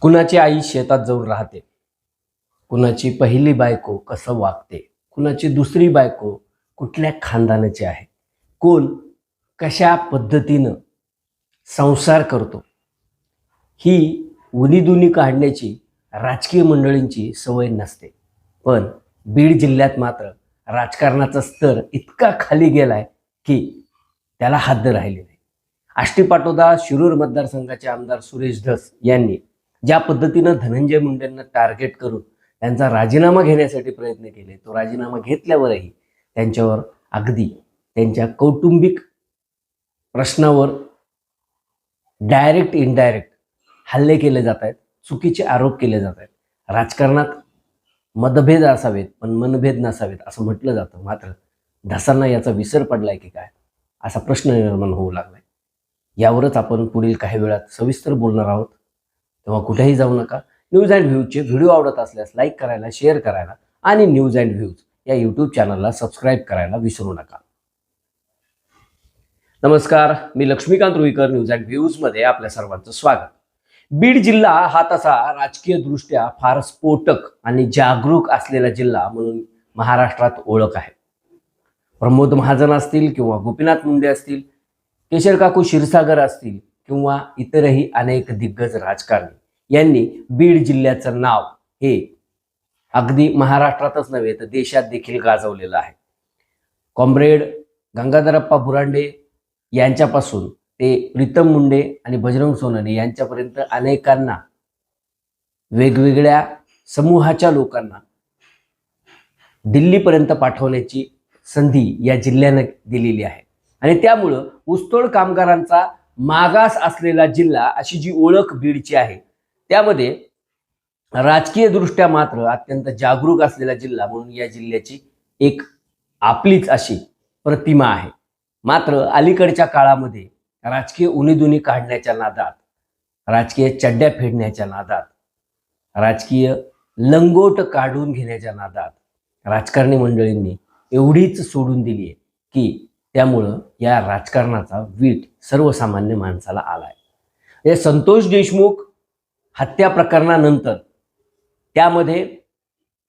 कुणाची आई शेतात जाऊन राहते? कुणाची पहिली बायको कसं वागते? कुणाची दुसरी बायको कुठल्या खानदानाची आहे? कोण कशा पद्धतीनं संसार करतो? ही उनीदुनी काढण्याची राजकीय मंडळींची सवय नसते. पण बीड जिल्ह्यात मात्र राजकारणाचा स्तर इतका खाली गेलाय की त्याला हद्द राहिली नाही. आष्टी पाटोदा शिरूर मतदारसंघाचे आमदार सुरेश धस यांनी ज्या पद्धतीनं धनंजय मुंडेंना टार्गेट करून त्यांचा राजीनामा घेण्यासाठी प्रयत्न केले तो राजीनामा घेतल्यावरही त्यांच्यावर अगदी त्यांच्या कौटुंबिक प्रश्नावर डायरेक्ट इनडायरेक्ट हल्ले केले जात आहेत चुकीचे आरोप केले जात आहेत. राजकारणात मतभेद असावेत पण मनभेद नसावेत असं म्हटलं जातं. मात्र ढसांना याचा विसर पडलाय की काय? असा प्रश्न निर्माण होऊ लागलाय. यावरच आपण पुढील काही वेळात सविस्तर बोलणार आहोत. तेव्हा कुठेही जाऊ नका. न्यूज अँड व्ह्यूजचे व्हिडिओ आवडत असल्यास लाईक करायला शेअर करायला आणि न्यूज अँड व्ह्यूज या यूट्यूब चॅनलला सबस्क्राईब करायला विसरू नका. नमस्कार मी लक्ष्मीकांत रुईकर न्यूज अँड व्ह्यूजमध्ये आपल्या सर्वांचं स्वागत. बीड जिल्हा हा तसा राजकीय दृष्ट्या फार स्फोटक आणि जागरूक असलेला जिल्हा म्हणून महाराष्ट्रात ओळख आहे. प्रमोद महाजन असतील किंवा गोपीनाथ मुंडे असतील केशर काकू क्षीरसागर असतील किंवा इतरही अनेक दिग्गज राजकारणी. यांनी बीड जिल्ह्याचं नाव हे अगदी महाराष्ट्रातच नव्हे तर देशात देखील गाजवलेलं आहे. कॉम्रेड गंगाधरप्पा बुरांडे यांच्यापासून ते प्रीतम मुंडे आणि बजरंग सोनने यांच्यापर्यंत अनेकांना वेगवेगळ्या समूहाच्या लोकांना दिल्लीपर्यंत पाठवण्याची संधी या जिल्ह्यानं दिलेली आहे. आणि त्यामुळं ऊसतोड कामगारांचा मागास असलेला जिल्हा अशी जी ओळख बीडची आहे त्यामध्ये राजकीय दृष्ट्या मात्र अत्यंत जागरूक असलेला जिल्हा म्हणून या जिल्ह्याची एक आपलीच अशी प्रतिमा आहे. मात्र अलीकडच्या काळामध्ये राजकीय उनीदुनी काढण्याच्या नादात राजकीय चड्ड्या फेडण्याच्या नादात राजकीय लंगोट काढून घेण्याच्या नादात राजकारणी मंडळींनी एवढीच सोडून दिली आहे की त्यामुळं या राजकारणाचा वीट सर्वसामान्य माणसाला आलाय. या संतोष देशमुख हत्या प्रकरणानंतर त्यामध्ये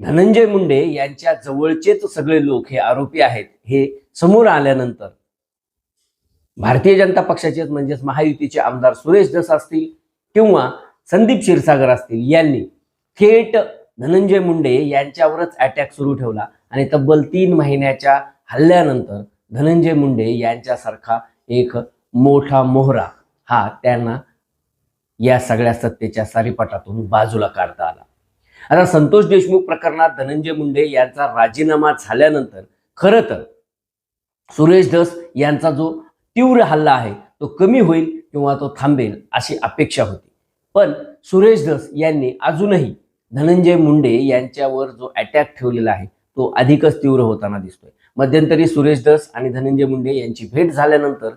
धनंजय मुंडे यांच्या जवळचेच सगळे लोक हे आरोपी आहेत. हे समोर आल्यानंतर भारतीय जनता पक्षाचेच म्हणजेच महायुतीचे आमदार सुरेश दस असतील किंवा संदीप क्षीरसागर असतील यांनी थेट धनंजय मुंडे यांच्यावरच अटॅक सुरू ठेवला आणि तब्बल तीन महिन्याच्या हल्ल्यानंतर धनंजय मुंडे यांच्यासारखा एक मोठा मोहरा हा त्यांना या सगळ्या सत्तेच्या सारीपाटातून बाजूला काढता आला. आता संतोष देशमुख प्रकरणात धनंजय मुंडे यांचा राजीनामा झाल्यानंतर खरं तर सुरेश धस यांचा जो तीव्र हल्ला आहे तो कमी होईल किंवा तो थांबेल अशी अपेक्षा होती. पण सुरेश धस यांनी अजूनही धनंजय मुंडे यांच्यावर जो अटॅक ठेवलेला आहे तो अधिकच तीव्र होताना दिसतोय. मध्यंतरी सुरेश धस आणि धनंजय मुंडे यांची भेट झाल्यानंतर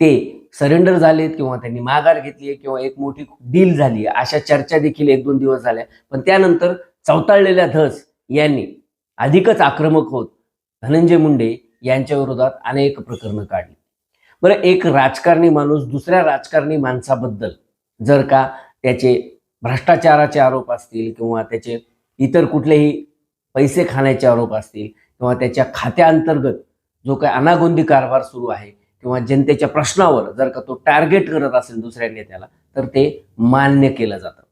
ते सरेंडर झालेत किंवा त्यांनी माघार घेतली किंवा एक मोठी डील झाली अशा चर्चा देखील एक दोन दिवस झाल्या. पण त्यानंतर चवताळलेल्या धस यांनी अधिकच आक्रमक होत धनंजय मुंडे यांच्या विरोधात अनेक प्रकरणं काढली. बरं एक राजकारणी माणूस दुसऱ्या राजकारणी माणसाबद्दल जर का त्याचे भ्रष्टाचाराचे आरोप असतील किंवा त्याचे इतर कुठलेही पैसे खाण्याचे आरोप असतील किंवा त्याच्या खात्याअंतर्गत जो काही अनागोंदी कारभार सुरू आहे किंवा जनतेच्या प्रश्नावर जर का तो टार्गेट करत असेल दुसऱ्या नेत्याला तर ते मान्य केलं जातं.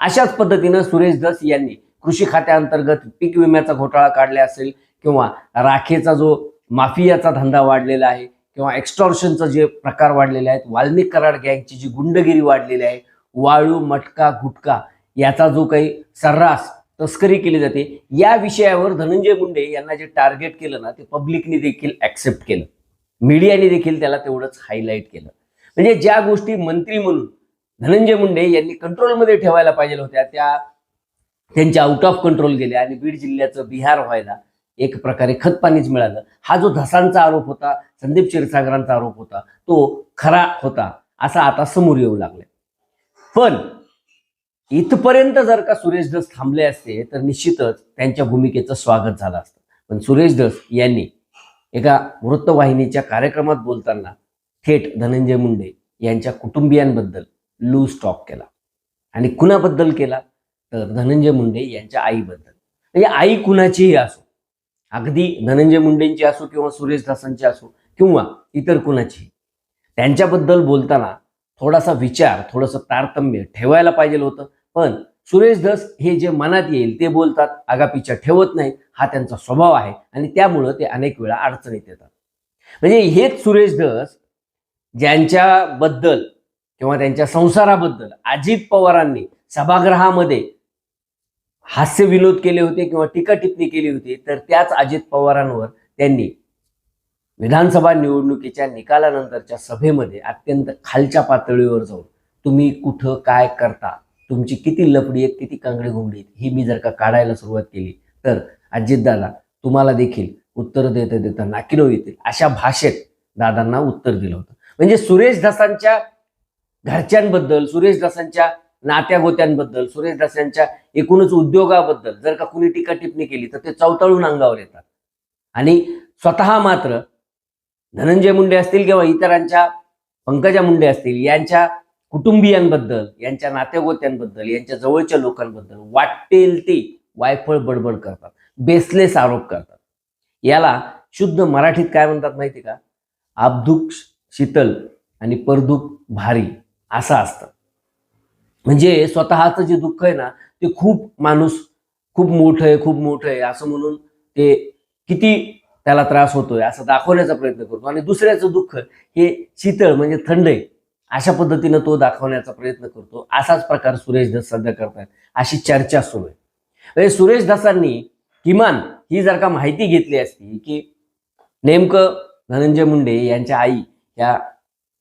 अशाच पद्धतीनं सुरेश धस यांनी कृषी खात्याअंतर्गत पीक विम्याचा घोटाळा काढला असेल किंवा राखेचा जो माफियाचा धंदा वाढलेला आहे किंवा एक्स्टॉर्शनचा जे प्रकार वाढलेले आहेत वाल्मिक कराड गँगची जी गुंडगिरी वाढलेली आहे वाळू मटका गुटखा याचा जो काही सर्रास तस्करी केली जाते. या विषयावर धनंजय मुंडे यांना जे टार्गेट केलं ना ते पब्लिकने देखील ऍक्सेप्ट केलं. मीडियाने देखील त्याला तेवढंच हायलाईट केलं. म्हणजे ज्या गोष्टी मंत्री म्हणून धनंजय मुंडे यांनी कंट्रोलमध्ये ठेवायला पाहिजे होत्या त्या त्यांच्या आउट ऑफ कंट्रोल गेल्या आणि बीड जिल्ह्याचं बिहार व्हायला एक प्रकारे खतपाणीच मिळालं. हा जो धसांचा आरोप होता संदीप क्षीरसागरांचा आरोप होता तो खरा होता असा आता समोर येऊ लागलाय. पण इथपर्यंत जर का सुरेश धस थांबले असते तर निश्चितच त्यांच्या भूमिकेचं स्वागत झालं असतं. पण सुरेश धस यांनी एका वृत्तवाहिनीच्या कार्यक्रमात बोलताना थेट धनंजय मुंडे यांच्या कुटुंबियांबद्दल लूज टॉक केला. आणि कुणाबद्दल केला? तर धनंजय मुंडे यांच्या आईबद्दल. म्हणजे आई कुणाचीही असो अगदी धनंजय मुंडेंची असो किंवा सुरेश दासांची असो किंवा इतर कुणाची त्यांच्याबद्दल बोलताना थोडासा विचार थोडंसं तारतम्य ठेवायला पाहिजे होतं. पण सुरेश धस हे जे मनात येईल ते बोलतात आगापिछा ठेवत नाहीत हा त्यांचा स्वभाव आहे आणि त्यामुळं ते अनेक वेळा अडचणीत येतात. म्हणजे हेच सुरेश धस ज्यांच्याबद्दल किंवा त्यांच्या संसाराबद्दल अजित पवारांनी सभागृहामध्ये हास्य विनोद केले होते किंवा टीका टिप्पणी केली होती तर त्याच अजित पवारांवर त्यांनी विधानसभा निवडणुकीच्या निकालानंतरच्या सभेमध्ये अत्यंत खालच्या पातळीवर जाऊन तुम्ही कुठं काय करता? तुमची किती लफडी आहेत किती कांगडी घुंगडी आहेत ही मी जर का काढायला सुरुवात केली तर अजितदादा तुम्हाला देखील उत्तर देता देता नाकिनो येतील. अशा भाषेत दादांना उत्तर दिलं होतं. म्हणजे सुरेश दासांच्या घरच्यांबद्दल सुरेश दासांच्या नात्या गोत्यांबद्दल सुरेश दासांच्या एकूणच उद्योगाबद्दल जर का कुणी टीका टिप्पणी केली तर ते चवताळून अंगावर येतात. आणि स्वतः मात्र धनंजय मुंडे असतील किंवा इतरांच्या पंकजा मुंडे असतील यांच्या कुटुंबियांबद्दल यांच्या नातेगोत्यांबद्दल यांच्या जवळच्या लोकांबद्दल वाटेल ते वायफळ बडबड करतात बेसलेस आरोप करतात. याला शुद्ध मराठीत काय म्हणतात माहिती का? आबदुक शीतल आणि परदुक भारी असं असतं. म्हणजे स्वतःचं जे दुःख आहे ना ते खूप माणूस खूप मोठं आहे खूप मोठं आहे असं म्हणून ते किती त्याला त्रास होतोय असं दाखवण्याचा प्रयत्न करतो. आणि दुसऱ्याचं दुःख हे शीतळ म्हणजे थंड आहे. अशा पद्धतीनं तो दाखवण्याचा प्रयत्न करतो. असाच प्रकार सुरेश धस सध्या करतायत. अशी चर्चा सुरू आहे. म्हणजे सुरेश धसांनी किमान ही जर का माहिती घेतली असती की नेमकं धनंजय मुंडे यांच्या आई या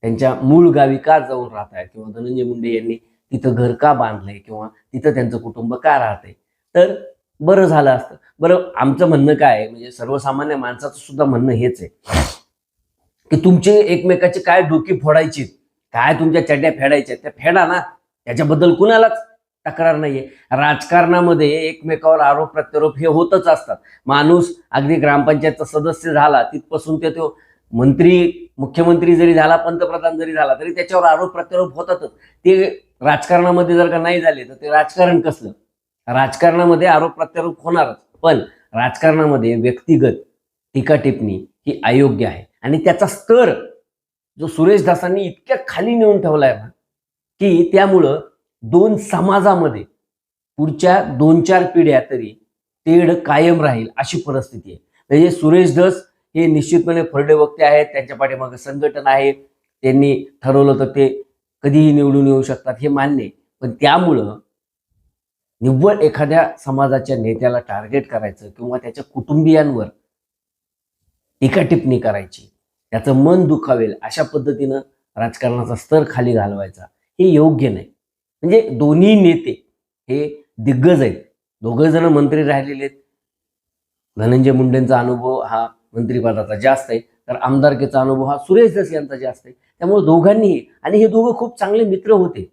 त्यांच्या मूळ गावी का जाऊन राहत आहेत किंवा धनंजय मुंडे यांनी तिथं घर का बांधलंय किंवा तिथं त्यांचं कुटुंब का राहतंय? तर बरं झालं असतं. बरं आमचं म्हणणं काय आहे? म्हणजे सर्वसामान्य माणसाचं सुद्धा म्हणणं हेच आहे. की तुमचे एकमेकाची काय डोकी फोडायची काय तुमच्या चड्ड्या फेडायच्या त्या फेडा ना. त्याच्याबद्दल कुणालाच तक्रार नाहीये. राजकारणामध्ये एकमेकावर आरोप प्रत्यारोप हे होतच असतात. माणूस अगदी ग्रामपंचायतचा सदस्य झाला तिथपासून ते तो मंत्री मुख्यमंत्री जरी झाला पंतप्रधान जरी झाला तरी त्याच्यावर आरोप प्रत्यारोप होतातच. ते राजकारणामध्ये जर का नाही झाले तर ते राजकारण कसलं? राजकारणामध्ये आरोप प्रत्यारोप होणारच. पण राजकारणामध्ये व्यक्तिगत टीका टिप्पणी ही अयोग्य आहे. आणि त्याचा स्तर जो सुरेश दासांनी इतक्या खाली नेऊन ठेवलाय ना की त्यामुळं दोन समाजामध्ये पुढच्या दोन चार पिढ्या तरी तेढ कायम राहील अशी परिस्थिती आहे. म्हणजे सुरेश दस हे निश्चितपणे फरडे वक्ते आहेत त्यांच्या पाठीमागे संघटन आहे त्यांनी ठरवलं तर ते कधीही निवडून येऊ शकतात हे मान्य पण त्यामुळं निव्वळ एखाद्या समाजाच्या नेत्याला टार्गेट करायचं किंवा त्याच्या कुटुंबियांवर टीका टिप्पणी करायची त्याचं मन दुखावेल अशा पद्धतीनं राजकारणाचा स्तर खाली घालवायचा हे योग्य नाही. म्हणजे दोन्ही नेते हे दिग्गज आहेत. दोघं जण मंत्री राहिलेले आहेत. धनंजय मुंडेंचा अनुभव हा मंत्रिपदाचा जास्त आहे. तर आमदारकीचा अनुभव हा सुरेश दस यांचा जास्त आहे. त्यामुळे दोघांनीही आणि हे दोघं खूप चांगले मित्र होते.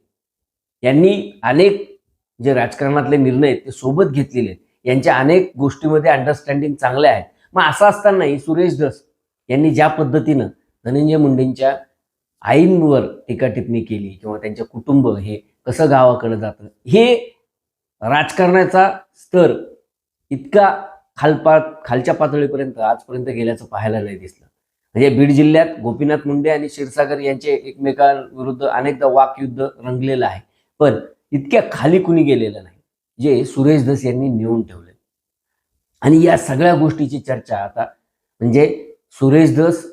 यांनी अनेक जे राजकारणातले निर्णय आहेत ते सोबत घेतलेले आहेत. यांच्या अनेक गोष्टीमध्ये अंडरस्टँडिंग चांगले आहेत. मग असं असतानाही सुरेश दस यांनी ज्या पद्धतीनं धनंजय मुंडेंच्या आईंवर टीका टिप्पणी केली किंवा त्यांचे कुटुंब हे कसं गावाकडे जातं हे राजकारणाचा स्तर इतका खालपा खालच्या पातळीपर्यंत आजपर्यंत गेल्याचं पाहायला नाही दिसलं. म्हणजे बीड जिल्ह्यात गोपीनाथ मुंडे आणि क्षीरसागर यांचे एकमेकांविरुद्ध अनेकदा वाकयुद्ध रंगलेलं आहे. पण इतक्या खाली कुणी गेलेलं नाही जे सुरेश धस यांनी नेऊन ठेवले आणि या सगळ्या गोष्टीची चर्चा आता म्हणजे सुरेश धस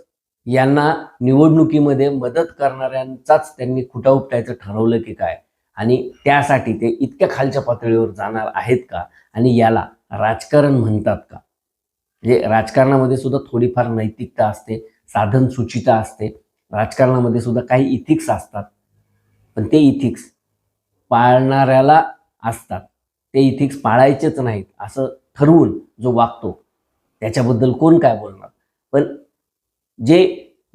यांना निवडणुकीमध्ये मदत करणाऱ्यांचाच त्यांनी खुटा उपटायचं ठरवलं की काय? आणि त्यासाठी ते इतक्या खालच्या पातळीवर जाणार आहेत का? आणि याला राजकारण म्हणतात का? म्हणजे राजकारणामध्ये सुद्धा थोडीफार नैतिकता असते साधन सुचिता असते. राजकारणामध्ये सुद्धा काही इथिक्स असतात. पण ते इथिक्स पाळणाऱ्याला असतात. ते इथिक्स पाळायचेच नाहीत असं ठरवून जो वागतो त्याच्याबद्दल कोण काय बोलणार? पण जे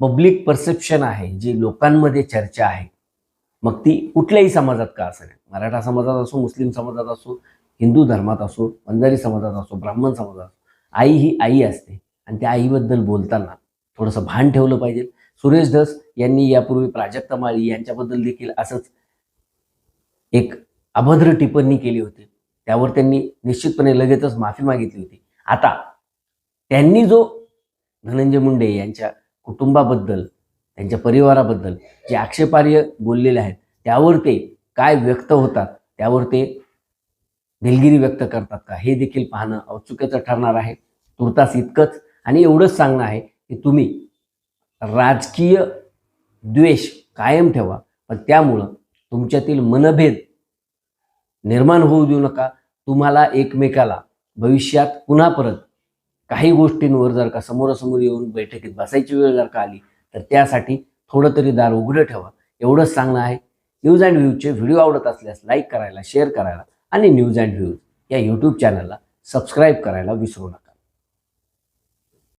पब्लिक परसेप्शन आहे जी लोकांमध्ये चर्चा आहे मग ती कुठल्याही समाजात का असेल? मराठा समाजात असो मुस्लिम समाजात असो हिंदू धर्मात असो बंजारी समाजात असो ब्राह्मण समाजात असो आई ही आई असते आणि त्या आईबद्दल बोलताना थोडंसं भान ठेवलं पाहिजे. सुरेश धस यांनी यापूर्वी प्राजक्ता माळी यांच्याबद्दल देखील असंच एक अभद्र टिप्पणी केली होती. त्यावर त्यांनी निश्चितपणे लगेचच माफी मागितली होती. आता त्यांनी जो धनंजय मुंडे यांच्या कुटुंबाबद्दल त्यांच्या परिवाराबद्दल जे आक्षेपार्ह बोललेले आहेत त्यावर ते काय व्यक्त होतात त्यावर ते दिलगिरी व्यक्त करतात का हे देखील पाहणं औत्सुक्याचं ठरणार आहे. तुर्तास इतकंच आणि एवढंच सांगणं आहे की तुम्ही राजकीय द्वेष कायम ठेवा पण त्यामुळं तुमच्यातील मनभेद निर्माण होऊ देऊ नका. तुम्हाला एकमेकाला भविष्यात पुन्हा परत काही गोष्टींवर जर का समोरासमोर येऊन बैठकीत बसायची वेळ जर का आली तर त्यासाठी थोडं तरी दार उघडं ठेवा. एवढंच सांगणं आहे. न्यूज अँड व्ह्यूजचे व्हिडिओ आवडत असल्यास लाईक करायला शेअर करायला आणि न्यूज अँड व्ह्यूज या यूट्यूब चॅनलला सबस्क्राईब करायला विसरू नका.